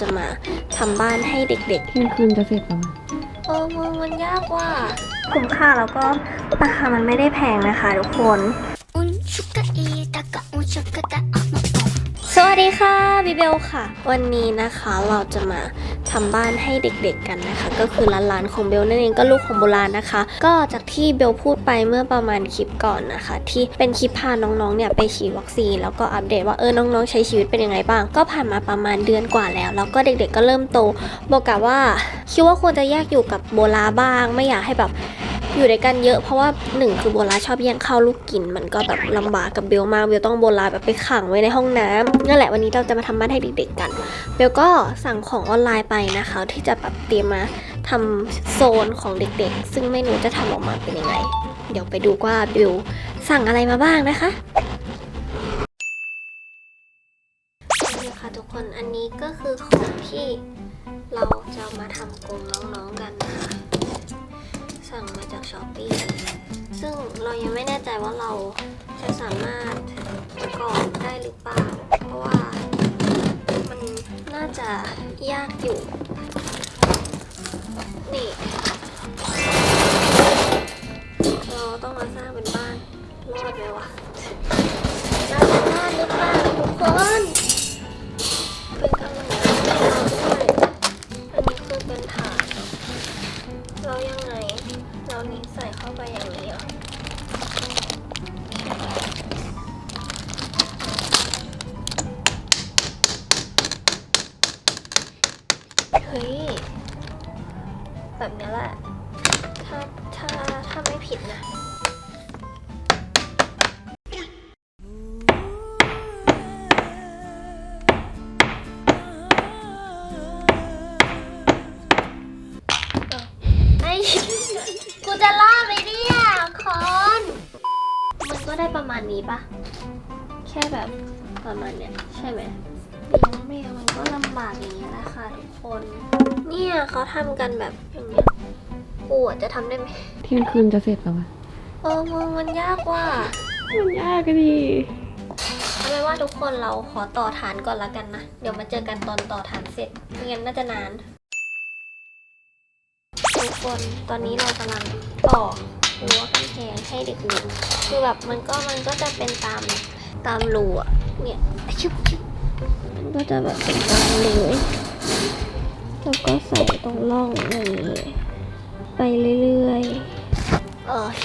จะมาทำบ้านให้เด็กๆคืนจะเสร็จแล้วนะเออมงมันยากว่า คุ้มค่าแล้วก็ราคามันไม่ได้แพงนะคะทุกคน สดีค่ะบิเบลค่ะ วันนี้นะคะเราจะมาทำบ้านให้เด็กๆกันนะคะ ก็คือร้านๆของเบลนั่นเองก็ลูกของโบราณนะคะ ก็จากที่เบลพูดไปเมื่อประมาณคลิปก่อนนะคะ ที่เป็นคลิปพาน้องๆเนี่ยไปฉีดวัคซีนแล้วก็อัปเดตว่าเออน้องๆใช้ชีวิตเป็นยังไงบ้าง ก็ผ่านมาประมาณเดือนกว่าแล้ว แล้วก็เด็กๆก็เริ่มโตบอกกะว่าคิดว่าควรจะแยกอยู่กับโบลาบ้าง ไม่อยากให้แบบ อยู่ด้วยกันเยอะเพราะว่าหนึ่งคือโบลาชอบแย่งข้าวลูกกิน มันก็แบบลำบากกับเบลมากเบลต้องโบลาแบบไปขังไว้ในห้องน้ำนั่นแหละวันนี้เราจะมาทำบ้านให้เด็กๆกันเบลก็สั่งของออนไลน์ไปนะคะ ที่จะแบบเตรียมมาทำโซนของเด็กๆ ซึ่งไม่รู้จะทำออกมาเป็นยังไง เดี๋ยวไปดูว่าเบลสั่งอะไรมาบ้างนะคะค่ะทุกคนอันนี้ก็คือของที่เราจะมาทำกรงน้องๆกันนะคะ สั่งมาจากช้อปปี้ซึ่งเรายังไม่แน่ใจว่าเราจะสามารถประกอบได้หรือเปล่า เพราะว่ามันน่าจะยากอยู่ นี่ เราต้องมาสร้างเป็นบ้าน รอดไหมวะน่าจะรอดหรือเปล่าทุกคนเป็นกำลังใจให้เราด้วยอันนี้คือเป็นฐาน เรายังไง เรานี้ใส่เข้าไปอย่างนี้เหรอเฮ้ย แบบนี้แหละ ถ้า ถ้า ถ้าไม่ผิดนะ นี้ปะแค่แบบประมาณเนี้ยใช่ไหมไม่งั้นมันก็ลำบากอย่างเงี้ยแหละค่ะทุกคน เนี่ยเขาทำกันแบบอย่างเงี้ยกูอะจะทำได้ไหมเที่ยงคืนจะเสร็จแล้วอะเออมึงมันยากว่ามันยากอะดิเอาเป็นว่าทุกคนเราขอต่อฐานก่อนละกันนะ เดี๋ยวมาเจอกันตอนต่อฐานเสร็จไม่งั้นน่าจะนาน ทุกคนตอนนี้เรากำลังต่อ รั้วกำแพงให้เด็กหนูคือแบบมันก็มันก็จะเป็นตามตามรูอะเนี่ยชุบชุบมันก็จะแบบเป็นตามรูแล้วก็ใส่ตรงร่องอย่างนี้ไปเรื่อยๆโอเค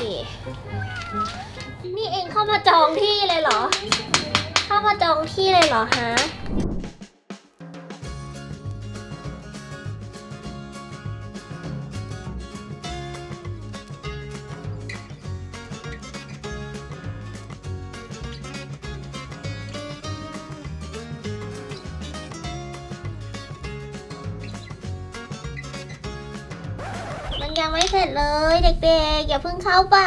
นี่เองเข้ามาจองที่เลยเหรอ เข้ามาจองที่เลยเหรอฮะ ยังไม่เสร็จเลย เด็กๆ อย่าเพิ่งเข้าไป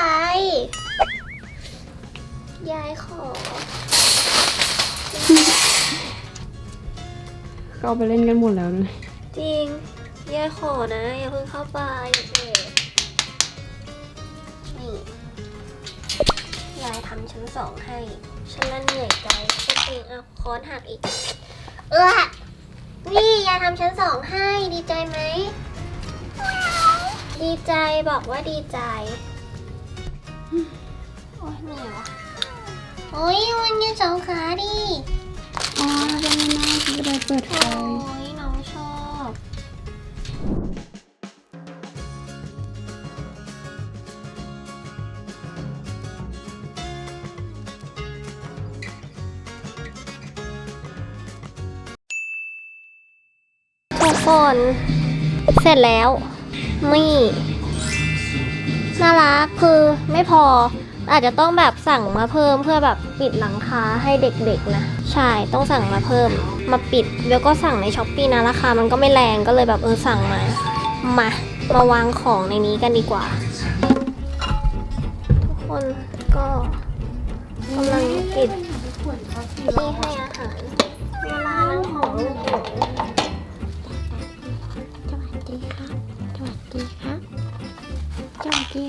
ยายขอ ก็เอาไปเล่นกันหมดแล้วนะจริง ยายขอนะ อย่าเพิ่งเข้าไปเด็กนี่ ยายทำชั้นสองให้ ฉันละเหนื่อยใจฉันเองเอาค้อนหักอีก เออนี่ยายทำชั้นสองให้ดีใจไหม ดีใจบอกว่าดีใจ โอ้ยเหนื่อยวะโอ้ยมันยืนสองขาดิอ๋อจะไม่น่าจะได้เปิดไฟโอ้ยน้องชอบทุกคน เสร็จแล้ว นี่น่ารักคือไม่พอ อาจจะต้องแบบสั่งมาเพิ่มเพื่อแบบปิดหลังคาให้เด็กๆนะ ใช่ต้องสั่งมาเพิ่ม มาปิดแล้วก็สั่งในช้อปปีนะราคามันก็ไม่แรงก็เลยแบบเออสั่งมา มามาวางของในนี้กันดีกว่า ทุกคนก็กำลังปิดที่ให้อาหารเวลานั้นของ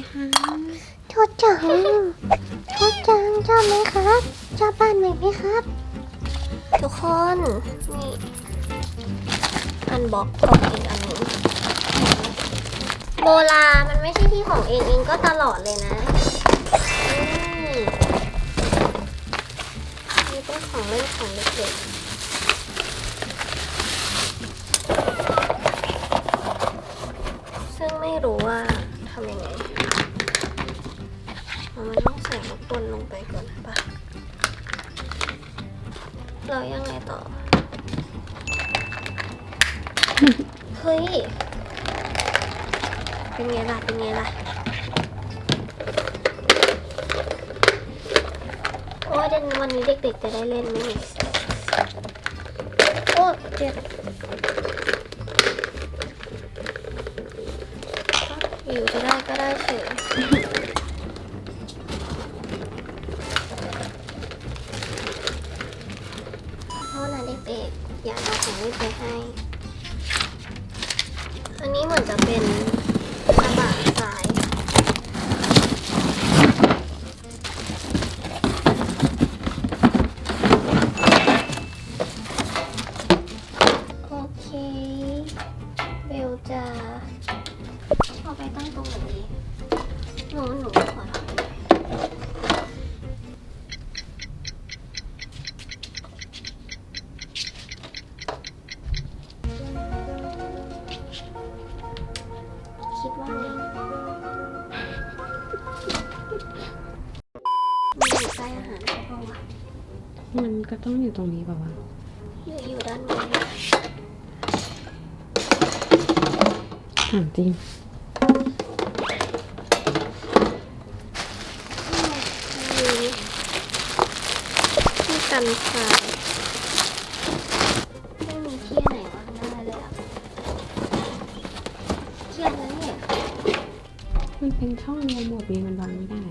วัสดีครับจังชดจังชอบไหมครับ ชอบบ้านใหม่ไหมครับ ทุกคนนี่อันบล็อกของเอีกอันนึงโบลามันไม่ใช่ที่ของเองเองก็ตลอดเลยนะนี่นี่เป็นของเล่นของเด็กๆซึ่งไม่รู้ว่าทำยังไง มันต้องใส่ลูกบอลลงไปก่อนปะเรายังไงต่อ เฮ้ย เป็นไงล่ะ เป็นไงล่ะ โอ้ยเดี๋ยววันนี้เด็กๆจะได้เล่นไหมโอ้เจ็บอยู่จะได้ก็ได้เฉย เด็กอย่าเอาของเล่นไปให้ อันนี้เหมือนจะเป็น มันก็ต้องอยู่ตรงนี้แบบว่าวะหรืออยู่ด้านบนถามจริงมีที่กันทรายไม่มีที่ไหนวางได้เลยอะเครียดนะเนี่ยมันเป็นช่องรวมหมดนี้มันวางไม่ได้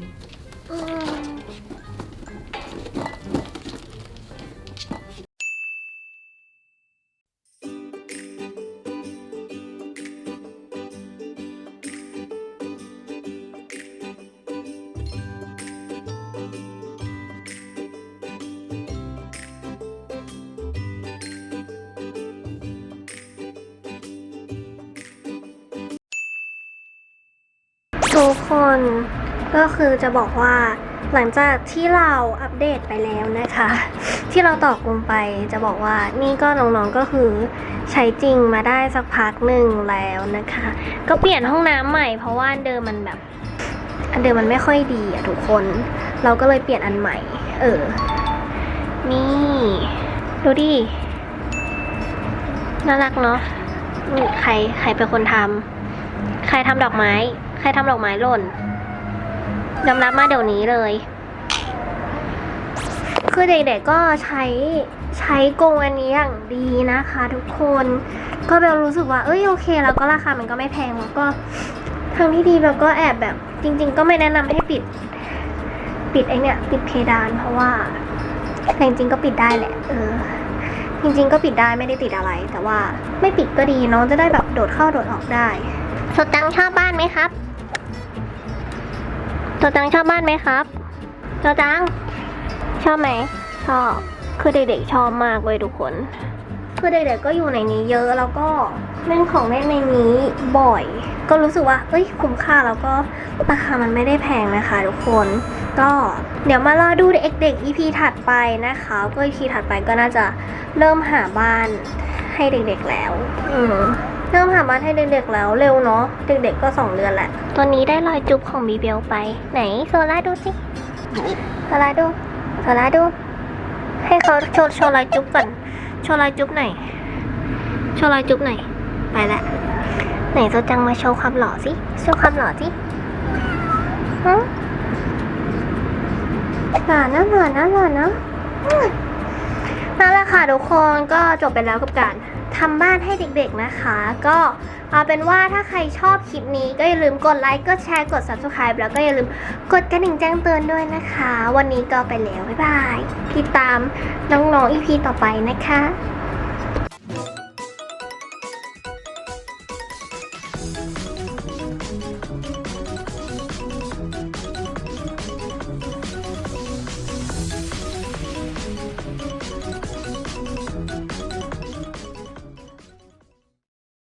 ทุกคนก็คือจะบอกว่าหลังจากที่เราอัปเดตไปแล้วนะคะ ที่เราตอกลงไปจะบอกว่านี่ก็น้องๆก็คือใช้จริงมาได้สักพักหนึ่งแล้วนะคะ ก็เปลี่ยนห้องน้ำใหม่เพราะว่าเดิมมันแบบอันเดิมมันไม่ค่อยดีอะทุกคน เราก็เลยเปลี่ยนอันใหม่ เออ นี่ ดูดิ น่ารักเนาะใครใครเป็นคนทำใครทำดอกไม้ ใครทำดอกไม้หล่นยอมรับมาเดี๋ยวนี้เลย คือเด็กๆก็ใช้ใช้กงอันนี้อย่างดีนะคะทุกคน ก็เบลรู้สึกว่า เอ้ยโอเค แล้วก็ราคามันก็ไม่แพงแล้วก็ทางที่ดีเบลก็แอบแบบ จริง ๆ ก็ไม่แนะนำให้ปิด ปิดไอเนี่ย ปิดเพดานเพราะว่าแต่จริงๆก็ปิดได้แหละ เออ จริง ๆ ก็ปิดได้ไม่ได้ติดอะไร แต่ว่าไม่ปิดก็ดีน้องจะได้แบบโดดเข้าโดดออกได้สตังชอบบ้านไหมครับ สตังชอบบ้านไหมครับสตัง ชอบไหม ชอบ คือเด็กๆชอบมากเลยทุกคน คือเด็กๆก็อยู่ในนี้เยอะแล้วก็เล่นของเล่นในนี้บ่อย ก็รู้สึกว่า เอ้ย คุ้มค่าแล้วก็ราคามันไม่ได้แพงนะคะทุกคน ก็เดี๋ยวมารอดูเด็กๆ EP ถัดไปนะคะ ก็ EP ถัดไปก็น่าจะเริ่มหาบ้านให้เด็กๆแล้ว อืม ริ่มหาบ้านให้เด็กๆแล้วเร็วเนาะเด็กๆก็สองเดือนแหละ ตัวนี้ได้รอยจุ๊บของบีเบลไป ไหนโซล่าดูสิโซล่าดูโซล่าดู ให้เขาโชว์โชว์รอยจุ๊บก่อนโชว์รอยจุ๊บหน่อยโชว์รอยจุ๊บหน่อยไปละไหนโซจังมาโชว์ความหล่อสิโชว์ความหล่อสิฮะหล่อนะหล่อนะหล่อนะนั่นแหละค่ะทุกคนก็จบไปแล้วกับการ ทำบ้านให้เด็กๆนะคะ ก็เอาเป็นว่าถ้าใครชอบคลิปนี้ก็อย่าลืมกดไลค์ กดแชร์ กด subscribe แล้วก็อย่าลืมกดกระดิ่งแจ้งเตือนด้วยนะคะ วันนี้ก็ไปแล้ว บ๊ายบาย ติดตามน้องๆ EP ต่อไปนะคะ